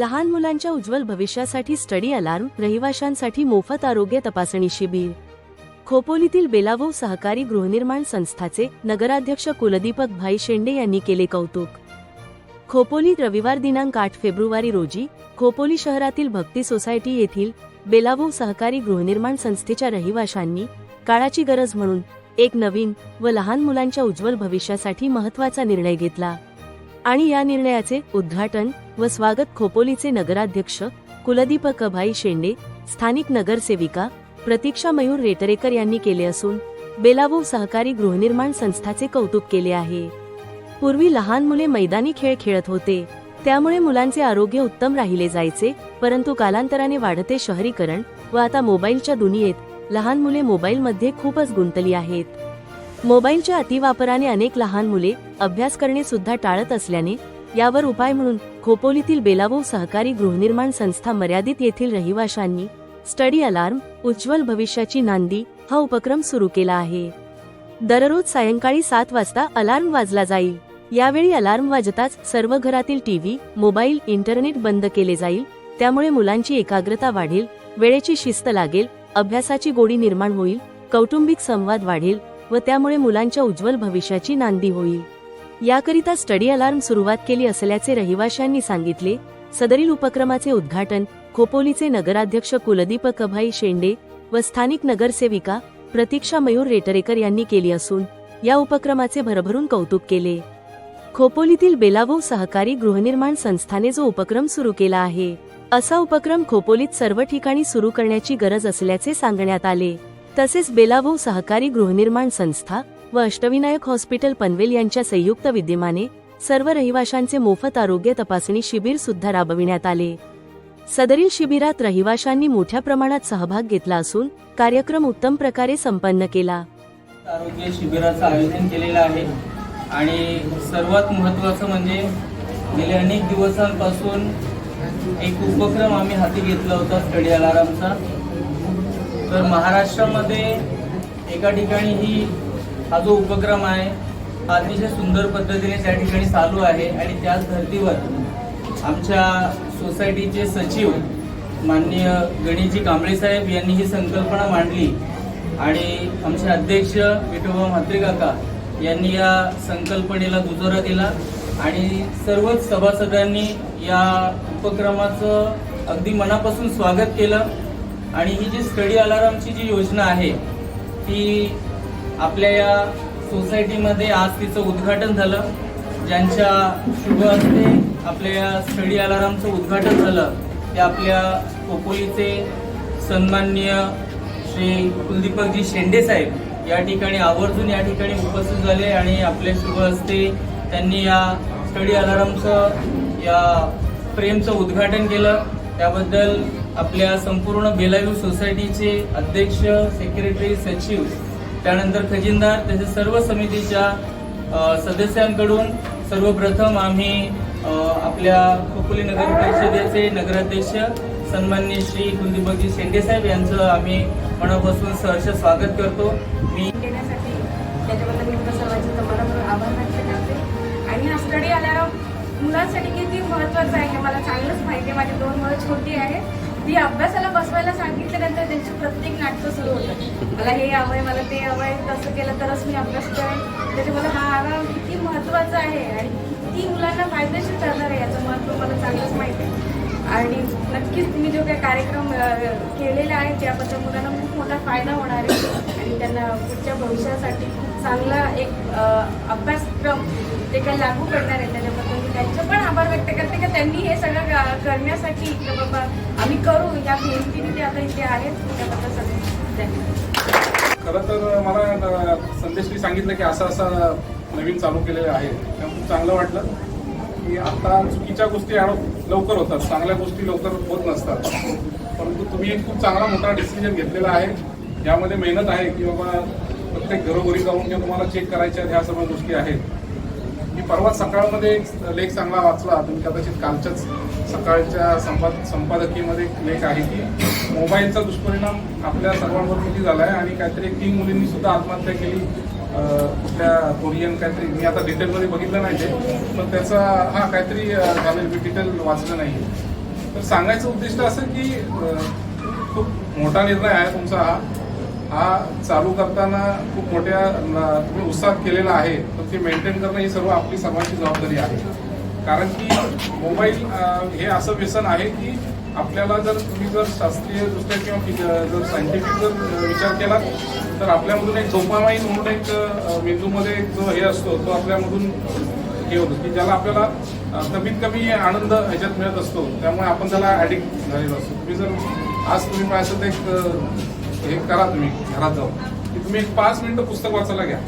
लहान मुलांच्या उज्ज्वल भविष्यासाठी स्टडी अलार्म रहिवाशांसाठी मोफत आरोग्य तपासणी शिबिर. खोपोलीतील बेलावो सहकारी गृहनिर्माण संस्थाचे नगराध्यक्ष कुलदीपक भाई शेंडे यांनी केले कौतुक. खोपोलीत रविवार दिनांक आठ फेब्रुवारी रोजी खोपोली शहरातील भक्ती सोसायटी येथील बेलावो सहकारी गृहनिर्माण संस्थेच्या रहिवाशांनी काळाची गरज म्हणून एक नवीन व लहान मुलांच्या उज्ज्वल भविष्यासाठी महत्त्वाचा निर्णय घेतला. आणि या निर्णयाचे उद्घाटन व स्वागत खोपोलीचे नगराध्यक्ष कुलदीप कभाई शेंडे स्थानिक नगरसेविका प्रतीक्षा मयूर रेटरेकर यांनी केले असून बेलावो सहकारी गृहनिर्माण संस्थाचे कौतुक केले आहे. पूर्वी लहान मुले मैदानी खेळ खेळत होते त्यामुळे मुलांचे आरोग्य उत्तम राहिले जायचे परंतु कालांतराने वाढते शहरीकरण व आता मोबाईलच्या दुनियेत लहान मुले मोबाईलमध्ये खूपच गुंतली आहेत. मोबाईलच्या अतिवापराने अनेक लहान मुले अभ्यास करणे सुद्धा टाळत असल्याने यावर उपाय म्हणून खोपोलीतील बेलावो सहकारी गृहनिर्माण संस्था मर्यादित येथील रहिवाशांनी स्टडी अलार्म उज्ज्वल भविष्याची नांदी हा उपक्रम सुरू केला आहे. दररोज सायंकाळी सात वाजता अलार्म वाजला जाईल. यावेळी अलार्म वाजताच सर्व घरातील टीव्ही मोबाईल इंटरनेट बंद केले जाईल. त्यामुळे मुलांची एकाग्रता वाढेल वेळेची शिस्त लागेल अभ्यासाची गोडी निर्माण होईल कौटुंबिक संवाद वाढेल व त्यामुळे मुलांच्या उज्ज्वल भविष्याची नांदी होईल. याकरिता स्टडी अलार्म सुरुवात केली असल्याचे रहिवाशांनी सांगितले. सदरील उपक्रमाचे उद्घाटन खोपोलीचे नगराध्यक्ष कुलदीप कभाई शेंडे व स्थानिक नगरसेविका प्रतीक्षा मयूर रेटरेकर यांनी केली असून या उपक्रमाचे भरभरून कौतुक केले. खोपोलीतील बेलावो सहकारी गृहनिर्माण संस्थाने जो उपक्रम सुरू केला आहे असा उपक्रम खोपोलीत सर्व ठिकाणी सुरू करण्याची गरज असल्याचे सांगण्यात आले. तसेच बेलावो सहकारी गृहनिर्माण संस्था व अष्टविनायक हॉस्पिटल पनवेल यांच्या संयुक्त विद्यमाने सर्व रहिवाशांचे मोफत आरोग्य तपासणी शिबिर सुद्धा राबविण्यात आले. सदरील शिबिरात रहिवाशांनी मोठ्या प्रमाणात सहभाग घेतला असून कार्यक्रम उत्तम प्रकारे संपन्न केला. आरोग्य शिबिराचं आयोजन केलेलं आहे आणि सर्वात महत्त्वाचं म्हणजे गेले अनेक दिवसांपासून एक उपक्रम आम्ही हाती घेतला होता स्टडी अलारामचा. तर महाराष्ट्रामध्ये एका ठिकाणी ही हा जो उपक्रम आहे हा अतिशय सुंदर पद्धतीने त्या ठिकाणी चालू आहे. आणि त्याच धर्तीवर आमच्या सोसायटीचे सचिव माननीय गणेशजी कांबळे साहेब यांनी ही संकल्पना मांडली. आणि आमचे अध्यक्ष विठोबा म्हात्रेकाका यांनी या संकल्पनेला दुजोरा दिला. आणि सर्वच सभासदांनी या उपक्रमाचं अगदी मनापासून स्वागत केलं. आणि ही जी स्टडी अलारामची जी योजना आहे ती आपल्या या सोसायटीमध्ये आज तिचं उद्घाटन झालं. ज्यांच्या शुभ हस्ते आपल्या या स्टडी अलारामचं उद्घाटन झालं ते आपल्या खोपोलीचे सन्माननीय श्री कुलदीपकजी शेंडे साहेब या ठिकाणी आवर्जून या ठिकाणी उपस्थित झाले आणि आपल्या शुभ हस्ते त्यांनी या स्टडी अलारामचं या फ्रेमचं उद्घाटन केलं. त्याबद्दल आपल्या संपूर्ण बेलाव्यू सोसायटीचे अध्यक्ष सेक्रेटरी सचिव त्यानंतर खजिनदार तसेच सर्व समितीच्या सदस्यांकडून सर्वप्रथम आम्ही आपल्या खोपोली नगर परिषदेचे नगराध्यक्ष सन्मान्य श्री कुलदीपकजी शेंडेसाहेब यांचं आम्ही मनापासून सहर्ष स्वागत करतो. मी देण्यासाठी त्याच्याबद्दल मी सर्वांचे तुम्हाला आभार व्यक्त करते. आणि हा स्टडी आल्यावर मुलांसाठी किती महत्त्वाचा आहे हे मला चांगलंच माहिती आहे. माझी दोन मुलं छोटी आहे ती अभ्यासाला बसवायला सांगितल्यानंतर त्यांची प्रत्येक नाटकं सुरू होतं. मला हे हवं आहे मला ते हवं आहे तसं केलं तरच मी अभ्यास करेन. त्याच्यामुळे हा आराम किती महत्त्वाचा आहे आणि किती मुलांना फायदेशीर ठरणार आहे याचं महत्त्व मला चांगलंच माहिती आहे. आणि नक्कीच तुम्ही जो काही कार्यक्रम केलेला आहे त्याबद्दल मुलांना खूप मोठा फायदा होणार आहे. आणि त्यांना पुढच्या भविष्यासाठी खूप चांगला एक अभ्यासक्रम ते काही लागू करणार आहे त्याच्याबद्दल त्यांचे पण आभार व्यक्त करते की त्यांनी हे सगळं करण्यासाठी बाबा आम्ही करू या भेटीने ते आता इथे आहेत. त्याबद्दल सगळे खरं तर मला संदेशनी सांगितलं की असं असं नवीन चालू केलेलं आहे. त्यामुळे खूप चांगलं वाटलं की आता चुकीच्या गोष्टी लवकर होतात. चांगल्या गोष्टी लवकर होत नसतात. परंतु तुम्ही एक खूप चांगला मोठा डिसिजन घेतलेला आहे. यामध्ये मेहनत आहे की बाबा प्रत्येक घरोघरी जाऊन जे तुम्हाला चेक करायच्या ह्या सर्व गोष्टी आहेत. मी परवा सकाळमध्ये एक लेख चांगला वाचला. तुम्ही कदाचित कालच्याच सकाळच्या संपाद संपादकीमध्ये एक लेख आहे की मोबाईलचा दुष्परिणाम आपल्या सर्वांवर किती झाला आहे आणि काहीतरी तीन मुलींनी सुद्धा आत्महत्या केली. कुठल्या कोरियन काहीतरी मी आता डिटेलमध्ये बघितलं नाही ते पण त्याचा हा काहीतरी अं, झालं मी डिटेल वाचलं नाही. तर सांगायचं उद्दिष्ट असं की खूप मोठा निर्णय आहे तुमचा हा. हा चालू करताना खूप मोठ्या तुम्ही उत्साह केलेला आहे. तर ते मेंटेन करणं ही सर्व आपली सर्वांची जबाबदारी आहे. कारण की मोबाईल हे असं व्यसन आहे की आपल्याला जर तुम्ही जर शास्त्रीय दृष्ट्या किंवा जर सायंटिफिक जर विचार केला तर आपल्यामधून एक झोपामाईन म्हणून एक मेंदूमध्ये एक जो हे असतो तो आपल्यामधून हे होतो की ज्याला आपल्याला कमीत कमी आनंद ह्याच्यात मिळत असतो. त्यामुळे आपण त्याला ऍडिक्ट झालेलो असतो. तुम्ही जर आज तुम्ही माझ्यासोबत एक हे करा तुम्ही घरात जाऊन. की तुम्ही एक पाच मिनिटं पुस्तक वाचायला घ्या.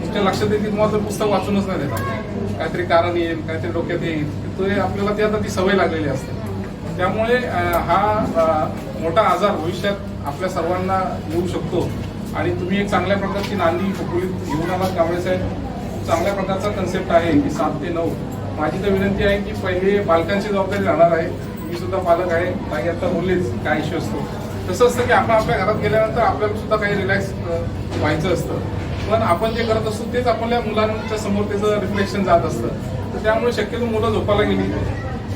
तुमच्या लक्षात येते की तुम्हाला तर पुस्तक वाचूनच नाही देतात काहीतरी कारण येईल काहीतरी डोक्यात येईल. ते आपल्याला ती आता ती सवय लागलेली असते. त्यामुळे हा मोठा आजार भविष्यात आपल्या सर्वांना येऊ शकतो. आणि तुम्ही एक चांगल्या प्रकारची नांदी फुकुलीत घेऊन आलात कांबळे साहेब चांगल्या प्रकारचा कन्सेप्ट आहे की सात ते नऊ. माझी तर विनंती आहे की पहिले पालकांची जबाबदारी राहणार आहे. मी सुद्धा पालक आहे. काही आता बोललेच काय इश्यू असतो. तसं असतं की आपण आपल्या घरात गेल्यानंतर आपल्याला सुद्धा काही रिलॅक्स व्हायचं असतं. पण आपण जे करत असतो तेच आपल्या मुलांच्या समोर त्याचं रिफ्लेक्शन जात असतं. तर त्यामुळे शक्यतो मुलं झोपायला गेली.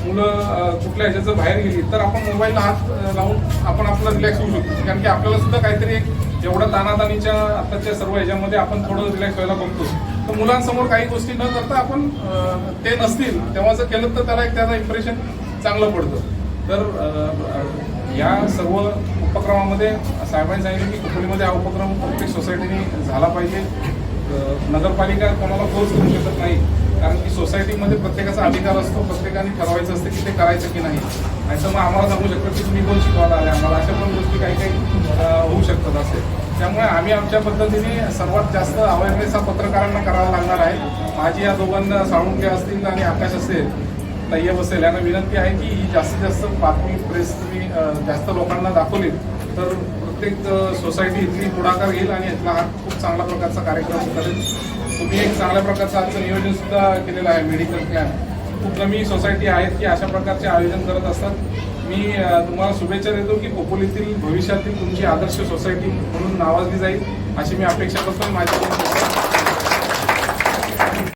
मुलं कुठल्या ह्याच्याचं बाहेर गेली तर आपण मोबाईलला हात लावून आपण आपला रिलॅक्स होऊ शकतो. कारण की आपल्याला सुद्धा काहीतरी एक एवढ्या तानातानीच्या आताच्या सर्व ह्याच्यामध्ये आपण थोडं रिलॅक्स व्हायला बघतो तर मुलांसमोर काही गोष्टी न करता आपण ते नसतील तेव्हा जर केलं तर त्याला एक त्याचं इम्प्रेशन चांगलं पडतं. तर या सर्व उपक्रमामध्ये साहेबांनी सांगितलं की कुपलीमध्ये हा उपक्रम प्रत्येक सोसायटीने झाला पाहिजे. नगरपालिका कोणाला फोर्स करू शकत नाही. कारण की सोसायटीमध्ये प्रत्येकाचा अधिकार असतो प्रत्येकाने ठरवायचं असतं की ते करायचं की नाही. आणि तर मग आम्हाला सांगू शकतो की तुम्ही कोण शिकवायला आले आम्हाला अशा पण गोष्टी काही काही होऊ शकतात असे. त्यामुळे आम्ही आमच्या पद्धतीने सर्वात जास्त अवेअरनेस हा पत्रकारांना करावा लागणार आहे. माझी या दोघांना साळुंके असतील आणि आकाश असेल तय्यब असेल. यांना विनंती आहे की ही जास्तीत जास्त बातमी प्रेस तुम्ही जास्त लोकांना दाखवली तर प्रत्येक सोसायटी इथली पुढाकार घेईल आणि इथला हा खूप चांगला प्रकारचा कार्यक्रम करेल. तुम्ही एक चांगल्या प्रकारचं आजचं नियोजन सुद्धा केलेलं आहे मेडिकल कॅम्प खूप कमी सोसायटी आहेत की अशा प्रकारचे आयोजन करत असतात. मी तुम्हाला शुभेच्छा देतो की खोपोलीतील भविष्यातील तुमची आदर्श सोसायटी म्हणून नावाजली जाईल अशी मी अपेक्षा करतो माझ्या